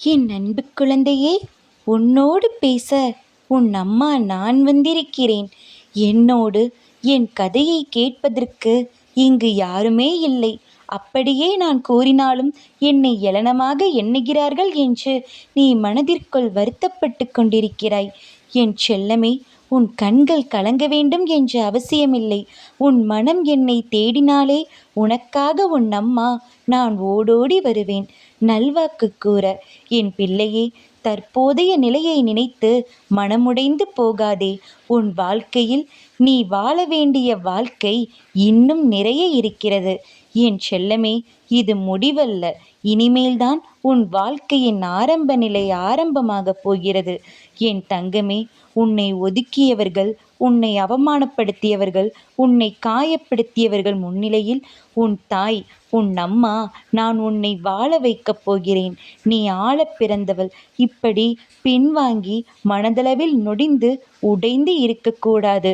என் அன்பு குழந்தையே உன்னோடு பேச உன் அம்மா நான் வந்திருக்கிறேன். என்னோடு என் கதையை கேட்பதற்கு இங்கு யாருமே இல்லை. அப்படியே நான் கூறினாலும் என்னை எளனமாக எண்ணுகிறார்கள் என்று நீ மனதிற்குள் வருத்தப்பட்டு கொண்டிருக்கிறாய். என் செல்லமே உன் கண்கள் கலங்க வேண்டும் என்ற அவசியமில்லை. உன் மனம் என்னை தேடினாலே உனக்காக உன் அம்மா நான் ஓடோடி வருவேன். நல்வாக்கு கூற என் பிள்ளையே தற்போதைய நிலையை நினைத்து மனமுடைந்து போகாதே. உன் வாழ்க்கையில் நீ வாழ வேண்டிய வாழ்க்கை இன்னும் நிறைய இருக்கிறது. என் செல்லமே இது முடிவல்ல. இனிமேல்தான் உன் வாழ்க்கையின் ஆரம்ப நிலை ஆரம்பமாகப் போகிறது. என் தங்கமே உன்னை ஒதுக்கியவர்கள் உன்னை அவமானப்படுத்தியவர்கள் உன்னை காயப்படுத்தியவர்கள் முன்னிலையில் உன் தாய் உன் அம்மா நான் உன்னை வாழ வைக்கப் போகிறேன். நீ ஆள பிறந்தவள். இப்படி பின்வாங்கி மனதளவில் நொடிந்து உடைந்து இருக்கக்கூடாது.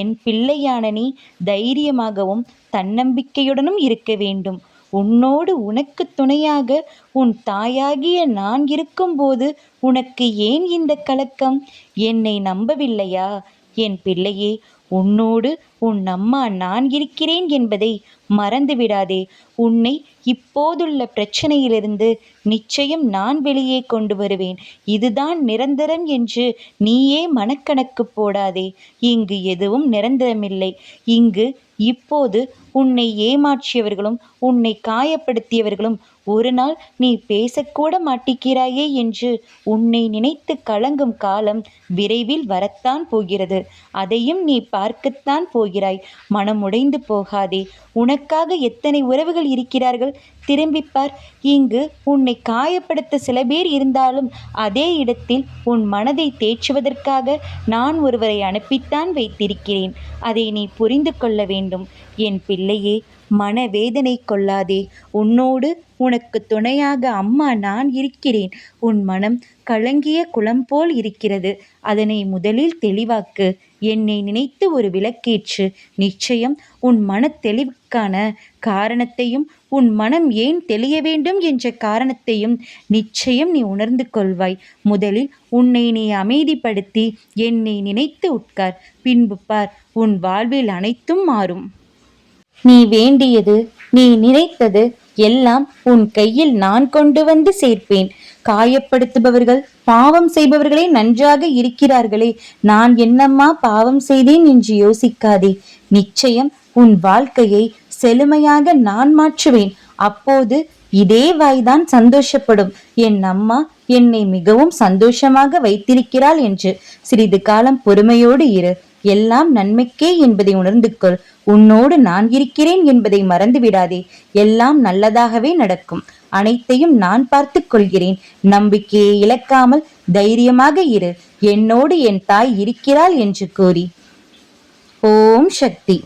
என் பிள்ளையான நீ தைரியமாகவும் தன்னம்பிக்கையுடனும் இருக்க வேண்டும். உன்னோடு உனக்கு துணையாக உன் தாயாகிய நான் இருக்கும்போது உனக்கு ஏன் இந்த கலக்கம்? என்னை நம்பவில்லையா? என் பிள்ளையே உன்னோடு உன் அம்மா நான் இருக்கிறேன் என்பதை மறந்துவிடாதே உன்னை இப்போதுள்ள பிரச்சனையிலிருந்து நிச்சயம் நான் வெளியே கொண்டு வருவேன். இதுதான் நிரந்தரம் என்று நீயே மனக்கணக்கு போடாதே. இங்கு எதுவும் நிரந்தரமில்லை. இங்கு இப்போது உன்னை ஏமாற்றியவர்களும் உன்னை காயப்படுத்தியவர்களும் ஒரு நாள் நீ பேசக்கூட மாட்டிக்கிறாயே என்று உன்னை நினைத்து கலங்கும் காலம் விரைவில் வரத்தான் போகிறது. அதையும் நீ பார்க்கத்தான் போகிறாய். மனமுடைந்து போகாதே. உனக்காக எத்தனை உறவுகள் இருக்கிறார்கள்? திரும்பிப்பார் இங்கு உன்னை காயப்படுத்த சில பேர் இருந்தாலும் அதே இடத்தில் உன் மனதை தேற்றுவதற்காக நான் ஒருவரை அனுப்பித்தான் வைத்திருக்கிறேன். அதை நீ புரிந்து கொள்ள வேண்டும். வேண்டும். என் பிள்ளையே மனவேதனை கொள்ளாதே. உன்னோடு உனக்கு துணையாக அம்மா நான் இருக்கிறேன். உன் மனம் கலங்கிய குளம் போல் இருக்கிறது. அதனை முதலில் தெளிவாக்கு. என்னை நினைத்து ஒரு விளக்கேற்று நிச்சயம் உன் மன தெளிவுக்கான காரணத்தையும் உன் மனம் ஏன் தெளிய வேண்டும் என்ற காரணத்தையும் நிச்சயம் நீ உணர்ந்து கொள்வாய். முதலில் உன்னை நீ அமைதிப்படுத்தி என்னை நினைத்து உட்கார். பின்பு பார் உன் வாழ்வில் அனைத்தும் மாறும். நீ வேண்டியது நீ நினைத்தது எல்லாம் உன் கையில் நான் கொண்டு வந்து சேர்ப்பேன். காயப்படுத்துபவர்கள் பாவம் செய்பவர்களே நன்றாக இருக்கிறார்களே. நான் என்னம்மா பாவம் செய்தேன் என்று யோசிக்காதே. நிச்சயம் உன் வாழ்க்கையை செழுமையாக நான் மாற்றுவேன். அப்போது இதே வாய்தான் சந்தோஷப்படும். என் அம்மா என்னை மிகவும் சந்தோஷமாக வைத்திருக்கிறாள் என்று சிறிது காலம் பொறுமையோடு இரு. எல்லாம் நன்மைக்கே என்பதை உணர்ந்து கொள் உன்னோடு நான் இருக்கிறேன் என்பதை மறந்து விடாதே எல்லாம் நல்லதாகவே நடக்கும். அனைத்தையும் நான் பார்த்து கொள்கிறேன். நம்பிக்கையை இழக்காமல் தைரியமாக இரு. என்னோடு என் தாய் இருக்கிறாள் என்று கூறி. ஓம் சக்தி.